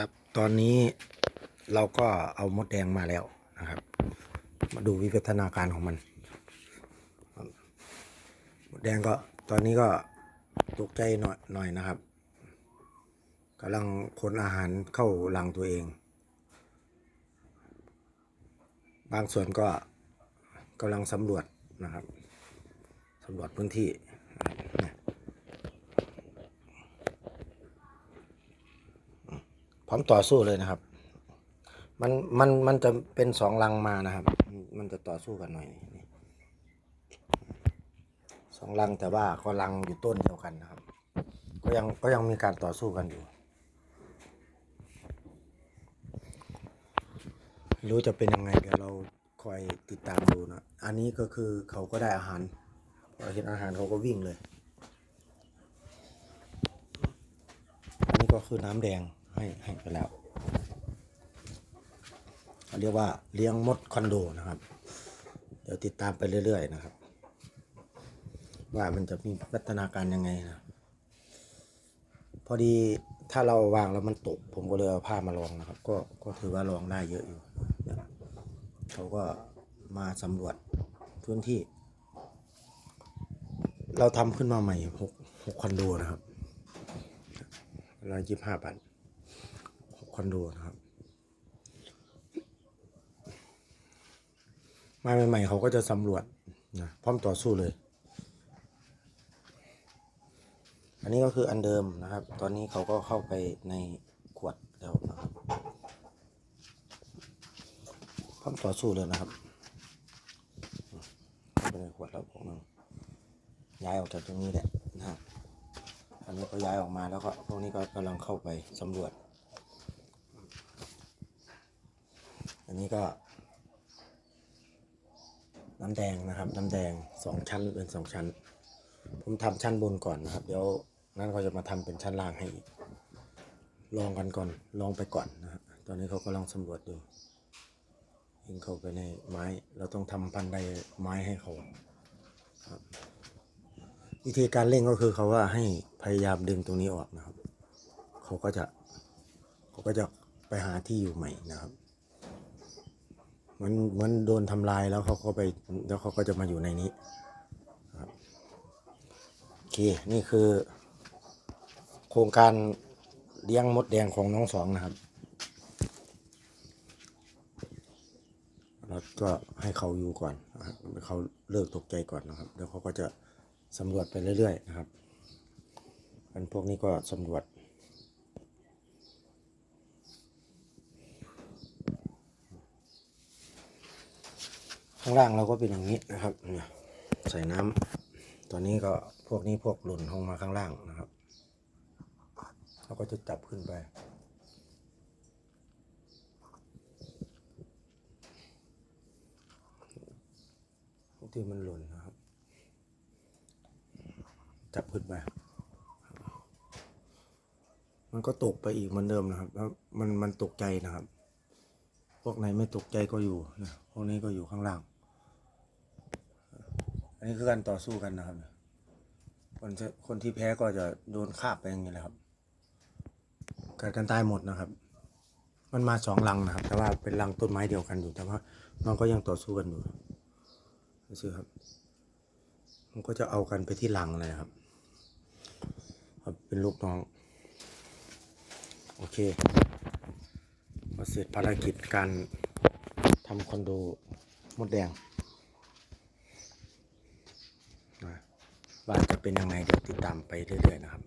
ครับ ตอนนี้เราก็เอามดแดงมาแล้วนะครับ มาดูวิวัฒนาการของมัน มดแดงก็ตอนนี้ก็ตกใจหน่อยหน่อยนะครับกำลังขนอาหารเข้ารังตัวเอง บางส่วนก็กำลังสำรวจนะครับสำรวจพื้นที่นะครับเนี่ย พ ร้อมต่อสู้เลยนะครับ มันมันมันจะเป็นสองลังมานะครับ มันจะต่อสู้กันหน่อยสองลังแต่ว่าก็ลังอยู่ต้นเดียวกันนะครับ ก็ยังก็ยังมีการต่อสู้กันอยู่รู้จะเป็นยังไงเดี๋ยวเราคอยติดตามดูนะ อันนี้ก็คือเขาก็ได้อาหารพอเห็นอาหารเขาก็วิ่งเลย อันนี้ก็คือน้ำแดง ให้ให้ไปแล้วเขาเรียกว่าเลี้ยงมดคอนโดนะครับ เดี๋ยวติดตามไปเรื่อย ๆ นะครับ ว่ามันจะมีพัฒนาการยังไงนะพอดีถ้าเราวางแล้วมันตก ผมก็เลยเอาผ้ามาลองนะครับ ก็ก็ถือว่าลองได้เยอะอยู่เขาก็มาสำรวจพื้นที่ เราทำขึ้นมาใหม่หกหกคอนโดนะครับร้อยยี่ห้าบาท คอนโดนะครับ มาใหม่ๆเขาก็จะสำรวจนะพร้อมต่อสู้เลย อันนี้ก็คืออันเดิมนะครับ ตอนนี้เขาก็เข้าไปในขวดแล้วนะครับพร้อมต่อสู้เลยนะครับเข้าไปในขวดแล้วพวกนึงย้ายออกจากตรงนี้แหละนะครับอันนี้ก็ย้ายออกมาแล้วก็พวกนี้ก็กำลังเข้าไปสำรวจ นนี้ก็ น้ำแดงนะครับ น้ำแดงสองชั้นเป็นสองชั้น ผมทำชั้นบนก่อนนะครับ เดี๋ยวนั่นก็จะมาทำเป็นชั้นล่างให้อีก ลองกันก่อน ลองไปก่อนนะครับตอนนี้เขากำลังสำรวจอยู่ยิงเข้าไปในไม้ เราต้องทำพันไดไม้ให้เขาวิธีการเร่งก็คือเขาว่าให้พยายามดึงตรงนี้ออกนะครับ เขาก็จะเขาก็จะไปหาที่อยู่ใหม่นะครับ เหมือนเหมือนโดนทำลายแล้วเขาก็ไปแล้วเขาก็จะมาอยู่ในนี้ครับโอเคนี่คือ โครงการเลี้ยงมดแดงของน้องสองนะครับแล้วก็ให้เขาอยู่ก่อนเขาเลิกตกใจก่อนนะครับเดี๋ยวเขาก็จะสำรวจไปเรื่อยๆนะครับอันพวกนี้ก็สำรวจ ข้างล่างเราก็เป็นอย่างนี้นะครับเนี่ยใส่น้ำตอนนี้ก็พวกนี้พวกหล่นลงมาข้างล่างนะครับเราก็จะจับขึ้นไป ที่มันหล่นนะครับ จับขึ้นไป มันก็ตกไปอีกเหมือนเดิมนะครับแล้วมันมันตกใจนะครับ พวกไหนไม่ตกใจก็อยู่นะพวกนี้ก็อยู่ข้างล่าง นนี้คือการต่อสู้กันนะครับ คนคนที่แพ้ก็จะโดนคาบไปอย่างนี้แหละครับเกิดกันตายหมดนะครับ มันมาสองลังนะครับ แต่ว่าเป็นลังต้นไม้เดียวกันอยู่ แต่ว่ามันก็ยังต่อสู้กันอยู่ดูสิครับ มันก็จะเอากันไปที่ลังเลยครับ ครับเป็นลูกน้อง โอเคพอเสร็จภารกิจการทำคอนโดมดแดงนะ ว่าจะเป็นยังไงเดี๋ยวติดตามไปเรื่อยๆนะครับ